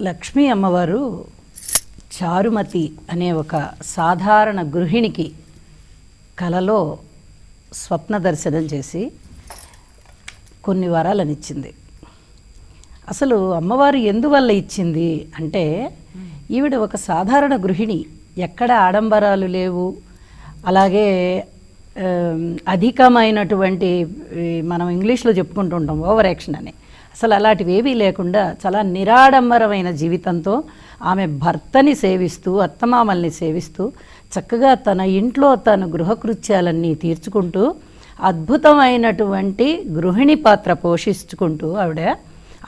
లక్ష్మీ అమ్మవారు చారుమతి అనే ఒక సాధారణ గృహిణికి కలలో స్వప్న దర్శనం చేసి కొన్ని వరాలను ఇచ్చింది అసలు అమ్మవారు ఎందువల్ల ఇచ్చింది అంటే ఈవిడ ఒక సాధారణ గృహిణి. ఎక్కడ ఆడంబరాలు లేవు. అలాగే అధికమైనటువంటి మనం ఇంగ్లీష్లో చెప్పుకుంటూ ఉంటాం ఓవర్ యాక్షన్ అని. అసలు అలాంటివి ఏవీ లేకుండా చాలా నిరాడంబరమైన జీవితంతో ఆమె భర్తని సేవిస్తూ అత్తమామల్ని సేవిస్తూ చక్కగా తన ఇంట్లో తన గృహకృత్యాలన్నీ తీర్చుకుంటూ అద్భుతమైనటువంటి గృహిణి పాత్ర పోషించుకుంటూ ఆవిడ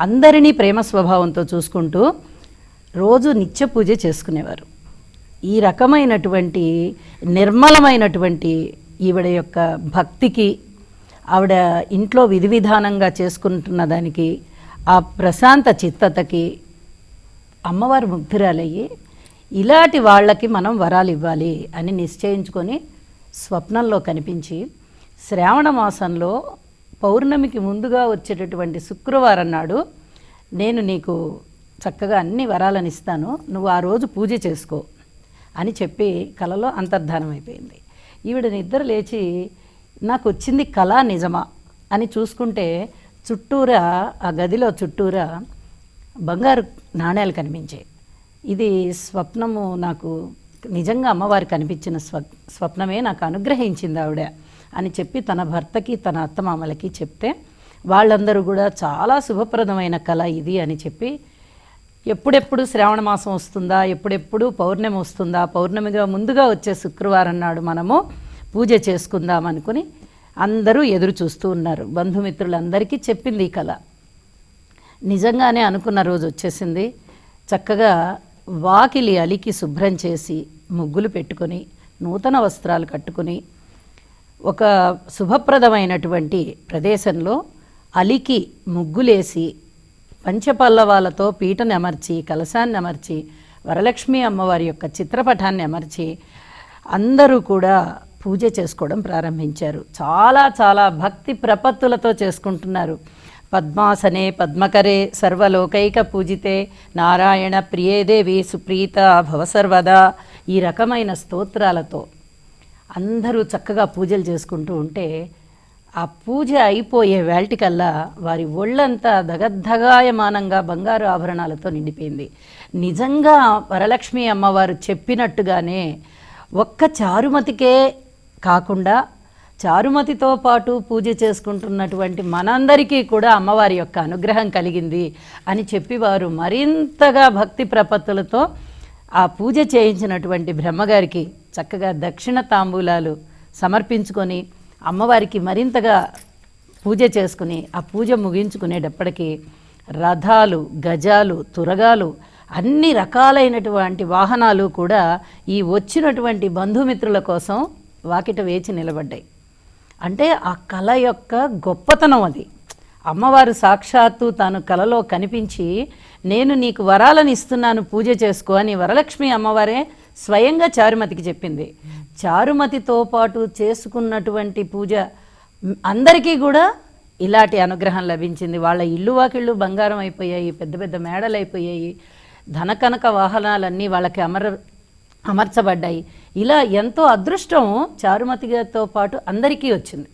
అందరినీ ప్రేమ స్వభావంతో చూసుకుంటూ రోజు నిత్య పూజ చేసుకునేవారు. ఈ రకమైనటువంటి నిర్మలమైనటువంటి ఈవిడ యొక్క భక్తికి ఆవిడ ఇంట్లో విధి విధానంగా చేసుకుంటున్న దానికి ఆ ప్రశాంత చిత్తతకి అమ్మవారు ముగ్ధురాలయ్యి ఇలాంటి వాళ్ళకి మనం వరాలు ఇవ్వాలి అని నిశ్చయించుకొని స్వప్నంలో కనిపించి శ్రావణ మాసంలో పౌర్ణమికి ముందుగా వచ్చేటటువంటి శుక్రవారం నాడు నేను నీకు చక్కగా అన్ని వరాలను ఇస్తాను నువ్వు ఆ రోజు పూజ చేసుకో అని చెప్పి కలలో అంతర్ధానం అయిపోయింది ఈవిడ నిద్ర లేచి నాకు వచ్చింది కళ నిజమా అని చూసుకుంటే చుట్టూరా ఆ గదిలో చుట్టూరా బంగారు నాణేలు కనిపించాయి. ఇది స్వప్నము నాకు నిజంగా అమ్మవారు కనిపించిన స్వ స్వప్నమే నాకు అనుగ్రహించింది ఆవిడ అని చెప్పి తన భర్తకి తన అత్తమామలకి చెప్తే వాళ్ళందరూ కూడా చాలా శుభప్రదమైన కళ ఇది అని చెప్పి ఎప్పుడెప్పుడు శ్రావణ మాసం వస్తుందా ఎప్పుడెప్పుడు పౌర్ణమి వస్తుందా పౌర్ణమిగా ముందుగా వచ్చే శుక్రవారం నాడు మనము పూజ చేసుకుందాం అనుకుని అందరూ ఎదురు చూస్తూ ఉన్నారు. బంధుమిత్రులందరికీ చెప్పింది ఈ కళ. నిజంగానే అనుకున్న రోజు వచ్చేసింది. చక్కగా వాకిలి అలికి శుభ్రం చేసి ముగ్గులు పెట్టుకొని నూతన వస్త్రాలు కట్టుకొని ఒక శుభప్రదమైనటువంటి ప్రదేశంలో అలికి ముగ్గులేసి పంచపల్లవాలతో పీటను అమర్చి కలశాన్ని అమర్చి వరలక్ష్మి అమ్మవారి యొక్క చిత్రపటాన్ని అమర్చి అందరూ కూడా పూజ చేసుకోవడం ప్రారంభించారు. చాలా చాలా భక్తి ప్రపత్తులతో చేసుకుంటున్నారు. పద్మాసనే పద్మకరే సర్వలోకైక పూజితే నారాయణ ప్రియేదేవి సుప్రీత భవసర్వదా ఈ రకమైన స్తోత్రాలతో అందరూ చక్కగా పూజలు చేసుకుంటూ ఉంటే ఆ పూజ అయిపోయే వేల్టికల్లా వారి ఒళ్ళంతా దగద్ధగాయమానంగా బంగారు ఆభరణాలతో నిండిపోయింది. నిజంగా వరలక్ష్మి అమ్మవారు చెప్పినట్టుగానే ఒక్క చారుమతికే కాకుండా చారుమతితో పాటు పూజ చేసుకుంటున్నటువంటి మనందరికీ కూడా అమ్మవారి యొక్క అనుగ్రహం కలిగింది అని చెప్పి వారు మరింతగా భక్తి ప్రపత్తులతో ఆ పూజ చేయించినటువంటి బ్రహ్మగారికి చక్కగా దక్షిణ తాంబూలాలు సమర్పించుకొని అమ్మవారికి మరింతగా పూజ చేసుకుని ఆ పూజ ముగించుకునేటప్పటికీ రథాలు గజాలు తురగాలు అన్ని రకాలైనటువంటి వాహనాలు కూడా ఈ వచ్చినటువంటి బంధుమిత్రుల కోసం వాకిట వేచి నిలబడ్డాయి. అంటే ఆ కళ యొక్క గొప్పతనం అది. అమ్మవారు సాక్షాత్తు తాను కలలో కనిపించి నేను నీకు వరాలను ఇస్తున్నాను పూజ చేసుకో అని వరలక్ష్మి అమ్మవారే స్వయంగా చారుమతికి చెప్పింది. చారుమతితో పాటు చేసుకున్నటువంటి పూజ అందరికీ కూడా ఇలాంటి అనుగ్రహం లభించింది. వాళ్ళ ఇల్లు వాకిళ్ళు బంగారం అయిపోయాయి పెద్ద పెద్ద మేడలు అయిపోయాయి ధనకనక వాహనాలన్నీ వాళ్ళకి అమర అమర్చబడ్డాయి. ఇలా ఎంతో అదృష్టం చారుమతితో పాటు అందరికీ వచ్చింది.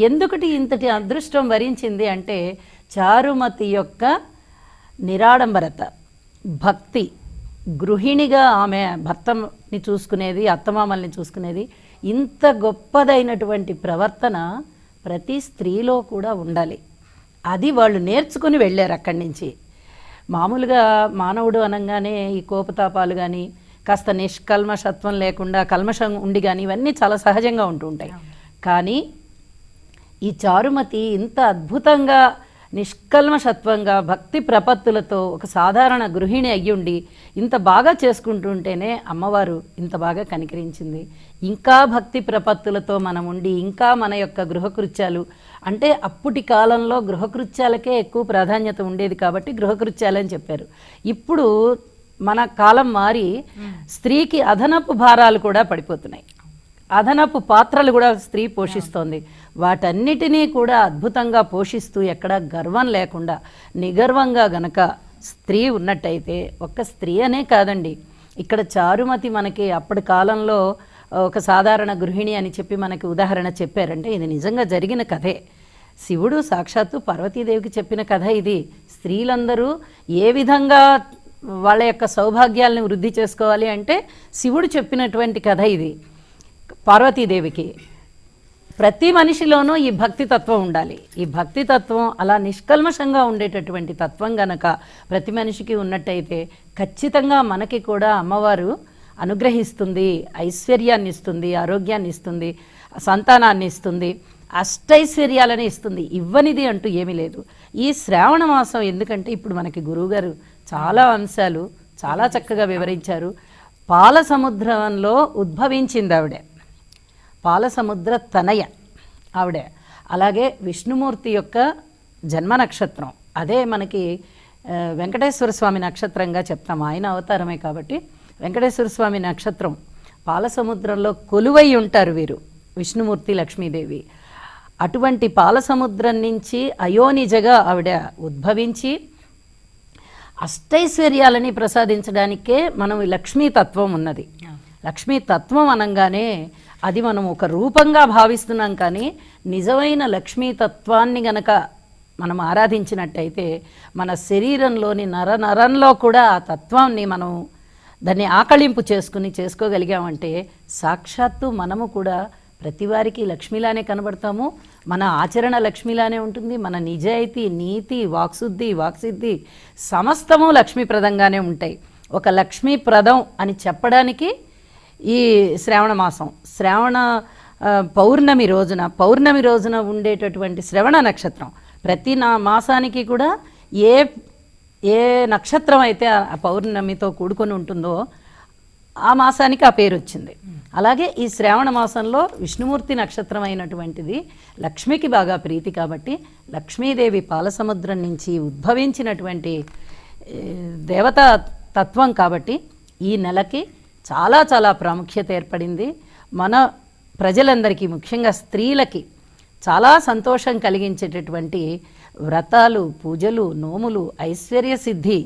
ఎందుకటి ఇంతటి అదృష్టం వరించింది అంటే చారుమతి యొక్క నిరాడంబరత భక్తి. గృహిణిగా ఆమె భర్తని చూసుకునేది అత్తమామల్ని చూసుకునేది ఇంత గొప్పదైనటువంటి ప్రవర్తన ప్రతి స్త్రీలో కూడా ఉండాలి. అది వాళ్ళు నేర్చుకుని వెళ్ళారు అక్కడి నుంచి. మామూలుగా మానవుడు అనగానే ఈ కోపతాపాలు కానీ కాస్త నిష్కల్మషత్వం లేకుండా కల్మషం ఉండి కానీ ఇవన్నీ చాలా సహజంగా ఉంటూ ఉంటాయి. కానీ ఈ చారుమతి ఇంత అద్భుతంగా నిష్కల్మషత్వంగా భక్తి ప్రపత్తులతో ఒక సాధారణ గృహిణి అయ్యుండి ఇంత బాగా చేసుకుంటుంటేనే అమ్మవారు ఇంత బాగా కనికరించింది. ఇంకా భక్తి ప్రపత్తులతో మనం ఉండి ఇంకా మన యొక్క గృహకృత్యాలు అంటే అప్పటి కాలంలో గృహకృత్యాలకే ఎక్కువ ప్రాధాన్యత ఉండేది కాబట్టి గృహకృత్యాలని చెప్పారు. ఇప్పుడు మన కాలం మారి స్త్రీకి అదనపు భారాలు కూడా పడిపోతున్నాయి. అదనపు పాత్రలు కూడా స్త్రీ పోషిస్తోంది. వాటన్నిటినీ కూడా అద్భుతంగా పోషిస్తూ ఎక్కడ గర్వం లేకుండా నిగర్వంగా గనక స్త్రీ ఉన్నట్టయితే ఒక్క స్త్రీ అనే కాదండి. ఇక్కడ చారుమతి మనకి అప్పటి కాలంలో ఒక సాధారణ గృహిణి అని చెప్పి మనకి ఉదాహరణ చెప్పారంటే ఇది నిజంగా జరిగిన కథే. శివుడు సాక్షాత్తు పార్వతీదేవికి చెప్పిన కథ ఇది. స్త్రీలందరూ ఏ విధంగా వాళ్ళ యొక్క సౌభాగ్యాలను వృద్ధి చేసుకోవాలి అంటే శివుడు చెప్పినటువంటి కథ ఇది పార్వతీదేవికి. ప్రతి మనిషిలోనూ ఈ భక్తి తత్వం ఉండాలి. ఈ భక్తి తత్వం అలా నిష్కల్మషంగా ఉండేటటువంటి తత్వం గనక ప్రతి మనిషికి ఉన్నట్టయితే ఖచ్చితంగా మనకి కూడా అమ్మవారు అనుగ్రహిస్తుంది ఐశ్వర్యాన్ని ఇస్తుంది ఆరోగ్యాన్ని ఇస్తుంది సంతానాన్ని ఇస్తుంది అష్టైశ్వర్యాలని ఇస్తుంది. ఇవ్వనిది అంటూ ఏమీ లేదు. ఈ శ్రావణ మాసం ఎందుకంటే ఇప్పుడు మనకి గురువుగారు చాలా అంశాలు చాలా చక్కగా వివరించారు. పాల సముద్రంలో ఉద్భవించింది ఆవిడే. పాలసముద్ర తనయ ఆవిడే. అలాగే విష్ణుమూర్తి యొక్క జన్మ నక్షత్రం. అదే మనకి వెంకటేశ్వర స్వామి నక్షత్రంగా చెప్తాం. ఆయన అవతారమే కాబట్టి వెంకటేశ్వర స్వామి నక్షత్రం. పాలసముద్రంలో కొలువై ఉంటారు వీరు విష్ణుమూర్తి లక్ష్మీదేవి. అటువంటి పాలసముద్రం నుంచి అయోనిజగా ఆవిడ ఉద్భవించి అష్టైశ్వర్యాలని ప్రసాదించడానికే మనం లక్ష్మీ తత్వం ఉన్నది. లక్ష్మీ తత్వం అనగానే అది మనం ఒక రూపంగా భావిస్తున్నాం కానీ నిజమైన లక్ష్మీ తత్వాన్ని గనక మనం ఆరాధించినట్టయితే మన శరీరంలోని నర నరంలో కూడా ఆ తత్వాన్ని మనం దాన్ని ఆకళింపు చేసుకుని చేసుకోగలిగామంటే సాక్షాత్తు మనము కూడా ప్రతి వారికి లక్ష్మిలానే కనబడతాము. మన ఆచరణ లక్ష్మిలానే ఉంటుంది. మన నిజాయితీ నీతి వాక్శుద్ధి వాక్సిద్ధి సమస్తము లక్ష్మీప్రదంగానే ఉంటాయి. ఒక లక్ష్మీప్రదం అని చెప్పడానికి ఈ శ్రావణ మాసం శ్రావణ పౌర్ణమి రోజున పౌర్ణమి రోజున ఉండేటటువంటి శ్రవణ నక్షత్రం. ప్రతి నా మాసానికి కూడా ఏ ఏ నక్షత్రం అయితే ఆ పౌర్ణమితో కూడుకొని ఉంటుందో ఆ మాసానికి ఆ పేరు వచ్చింది. అలాగే ఈ శ్రావణ మాసంలో విష్ణుమూర్తి నక్షత్రం అయినటువంటిది లక్ష్మికి బాగా ప్రీతి కాబట్టి లక్ష్మీదేవి పాలసముద్రం నుంచి ఉద్భవించినటువంటి దేవతా తత్వం కాబట్టి ఈ నెలకి చాలా చాలా ప్రాముఖ్యత ఏర్పడింది. మన ప్రజలందరికీ ముఖ్యంగా స్త్రీలకి చాలా సంతోషం కలిగించేటటువంటి వ్రతాలు పూజలు నోములు ఐశ్వర్య సిద్ధి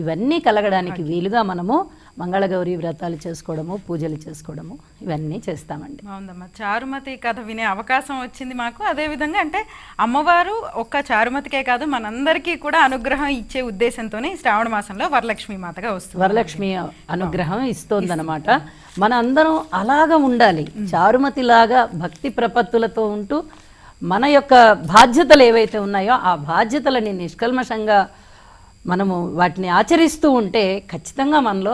ఇవన్నీ కలగడానికి వీలుగా మనము మంగళగౌరి వ్రతాలు చేసుకోవడము పూజలు చేసుకోవడము ఇవన్నీ చేస్తామండి. బాగుందమ్మా. చారుమతి కథ వినే అవకాశం వచ్చింది మాకు. అదేవిధంగా అంటే అమ్మవారు ఒక్క చారుమతికే కాదు మనందరికీ కూడా అనుగ్రహం ఇచ్చే ఉద్దేశంతోనే శ్రావణ మాసంలో వరలక్ష్మి మాతగా వస్తుంది. వరలక్ష్మి అనుగ్రహం ఇస్తోందనమాట మన అందరం అలాగా ఉండాలి. చారుమతిలాగా భక్తి ప్రపత్తులతో ఉంటూ మన యొక్క బాధ్యతలు ఏవైతే ఉన్నాయో ఆ బాధ్యతలని నిష్కల్మషంగా మనము వాటిని ఆచరిస్తూ ఉంటే ఖచ్చితంగా మనలో